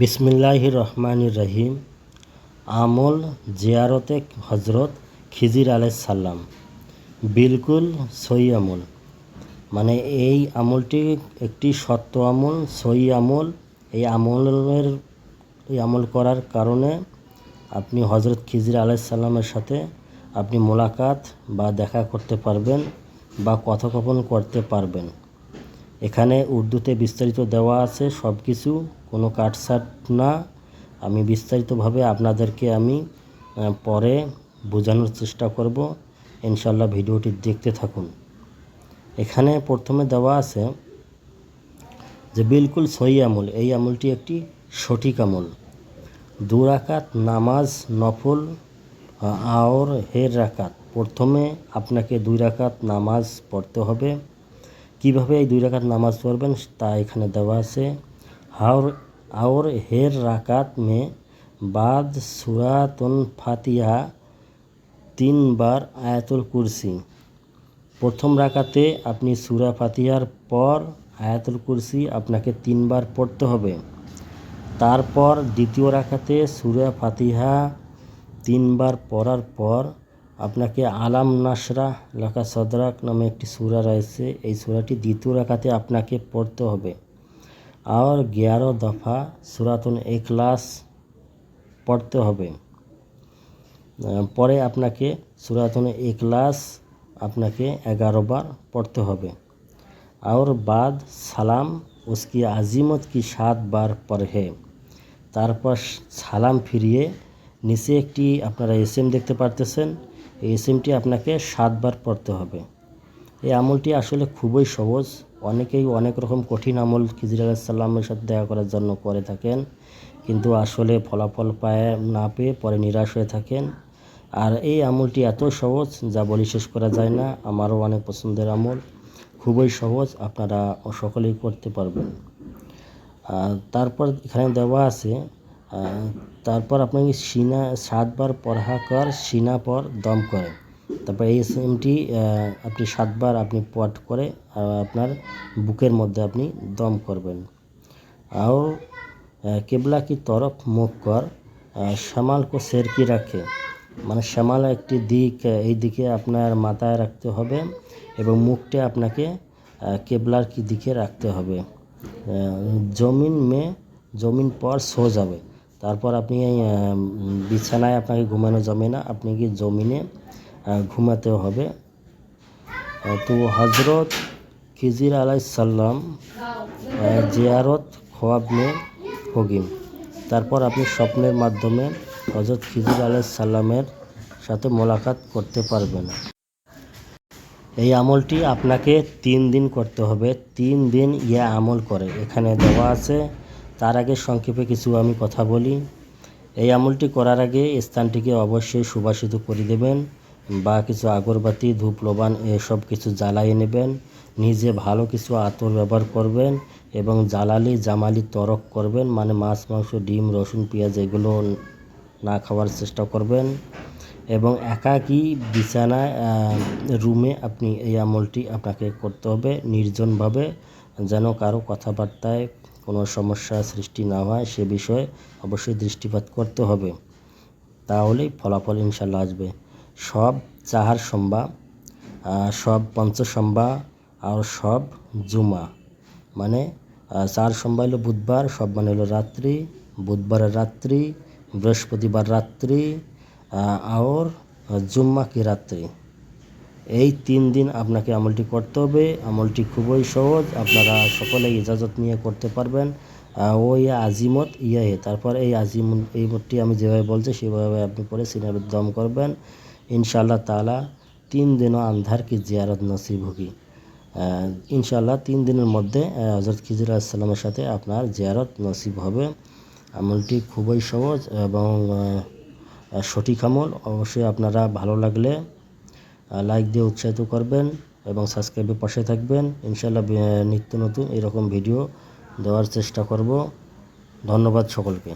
বিসমিল্লাহ রহমান রহিম আমল জিয়ারতে হজরত খিজির আলাইসাল্লাম বিলকুল সই আমল। মানে এই আমলটি একটি সত্য আমল সই আমল। এই আমলের, এই আমল করার কারণে আপনি হজরত খিজির আলাইসাল্লামের সাথে আপনি মোলাকাত বা দেখা করতে পারবেন বা কথোপকথন করতে পারবেন। এখানে উর্দুতে বিস্তারিত দেওয়া আছে সব কিছু কোনো কাটসাট না। আমি বিস্তারিতভাবে আপনাদেরকে আমি পরে বোঝানোর চেষ্টা করব। ইনশাল্লাহ ভিডিওটি দেখতে থাকুন। এখানে প্রথমে দেওয়া আছে যে, বিলকুল সহি আমল। এই আমলটি একটি সঠিক আমল। দু রাকাত নামাজ নফল আওর হের রাকাত। প্রথমে আপনাকে দুই রাকাত নামাজ পড়তে হবে। কীভাবে এই দুই রাকাত নামাজ পড়বেন তা এখানে দেওয়া আছে। হাওর আওর হের রাকাত মে বাদ সুরাতন ফাতিহা তিনবার আয়াতুল কুরসি। প্রথম রাকাতে আপনি সুরা ফাতিহার পর আয়াতুল কুরসি আপনাকে তিনবার পড়তে হবে। তারপর দ্বিতীয় রাখাতে সুরা ফাতিহা তিনবার পড়ার পর আপনাকে আলাম নাসরা লাকা সদরাক নামে একটি সুরা রয়েছে। এই সুরাটি দ্বিতীয় রাখাতে আপনাকে পড়তে হবে। আর গ্যারো দফা সুরাতুন এখলাস পড়তে হবে। পরে আপনাকে সুরাতন এখলাস আপনাকে এগারো বার পড়তে হবে। আর বাদ সালাম, উস্কি আজিমত কি সাত বার পড়ে তারপর সালাম ফিরিয়ে নিচে একটি আপনারা এস দেখতে পারতেছেন। এই এসএমটি আপনাকে সাতবার পড়তে হবে। এই আমলটি আসলে খুবই সহজ। অনেকেই অনেক রকম কঠিন আমল খিজির আলাহিসাল্লামের সাথে দেখা করার জন্য করে থাকেন, কিন্তু আসলে ফলাফল পায় না পেয়ে পরে নিরাশ হয়ে থাকেন। আর এই আমলটি এত সহজ, যা বলি শেষ করা যায় না, আমারও অনেক পছন্দের আমল। খুবই সহজ, আপনারা সকলেই করতে পারবেন। তারপর এখানে দেওয়া আছে তারপর আপনাকে সিনা সাতবার পড়া কর, সিনা পর দম করে। তারপর এই সিমটি আপনি সাতবার আপনি পট করে আপনার বুকের মধ্যে আপনি দম করবেন। और কেবলা কি তরফ মুখ কর শ্যামাল কো সের কি রাখে? মানে শ্যামাল একটি দিক এই দিকে আপনার মাথায় রাখতে হবে এবং মুখটা আপনাকে কেবলার কি দিকে রাখতে হবে। জমিন মে, জমিন পর সো যাবে। তারপর আপনি বিছানায় আপনাকে ঘুমানো জমে না আপনি কি জমিনে আহ, ঘুমাতে হবে। তো হজরত খিজির আলাইসাল্লাম জিয়ারত খোয়াব মে হোগিম তারপর আপনি স্বপ্নের মাধ্যমে হজরত খিজির আলাইসাল্লামের সাথে মোলাকাত করতে পারবেন। এই আমলটি আপনাকে তিন দিন করতে হবে। তিন দিন ইয়া আমল করে। এখানে দেওয়া আছে তার আগে সংক্ষেপে কিছু আমি কথা বলি। এই আমলটি করার আগে স্থানটিকে অবশ্যই সুবাসিত করে দেবেন বা কিছু আগরবাতি ধূপ লোবান এসব কিছু জ্বালিয়ে নেবেন। নিজে ভালো কিছু আতর ব্যবহার করবেন এবং জ্বালালি জামালি তরক করবেন মানে মাছ, মাংস, ডিম, রসুন, পেঁয়াজ এগুলো না খাওয়ার চেষ্টা করবেন এবং একাকী বিছানা রুমে আপনি এই আমলটি আপনাকে করতে হবে নির্জনভাবে, যেন কারও কথাবার্তায় কোনো সমস্যা সৃষ্টি না হয়, সে বিষয়ে অবশ্যই দৃষ্টিপাত করতে হবে। তাহলেই ফলাফল ইনশাল্লাহ আসবে। সব চাহার সম্বা সব পঞ্চসম্বা আর সব জুমা। মানে চার সম্বা হলো বুধবার, সব মানে হলো রাত্রি, বুধবারের রাত্রি, বৃহস্পতিবার রাত্রি আর জুম্মা কি রাত্রি? এই তিন দিন আপনাকে আমলটি করতে হবে। আমলটি খুবই সহজ। আপনারা সকলে ইজাজত নিয়ে করতে পারবেন। ও ইয়া আজিমত ইয়া তারপর এই আজিম এই মতটি আমি যেভাবে বলছি সেভাবে আপনি পরে সিনার দম করবেন। ইনশাআল্লাহ তালা তিন দিনও আন্ধার কি জিয়ারত নসিব আহ, ইনশাআল্লাহ তিন দিনের মধ্যে হজরত খিজির আসসালামের সাথে আপনার জিয়ারত নসিব হবে। আমলটি খুবই সহজ এবং সঠিক আমল। অবশ্যই আপনারা ভালো লাগলে লাইক দিয়ে উৎসাহিত করবেন এবং সাবস্ক্রাইবের পাশে থাকবেন। ইনশাল্লাহ নিত্য নতুন এরকম ভিডিও দেওয়ার চেষ্টা করব। ধন্যবাদ সকলকে।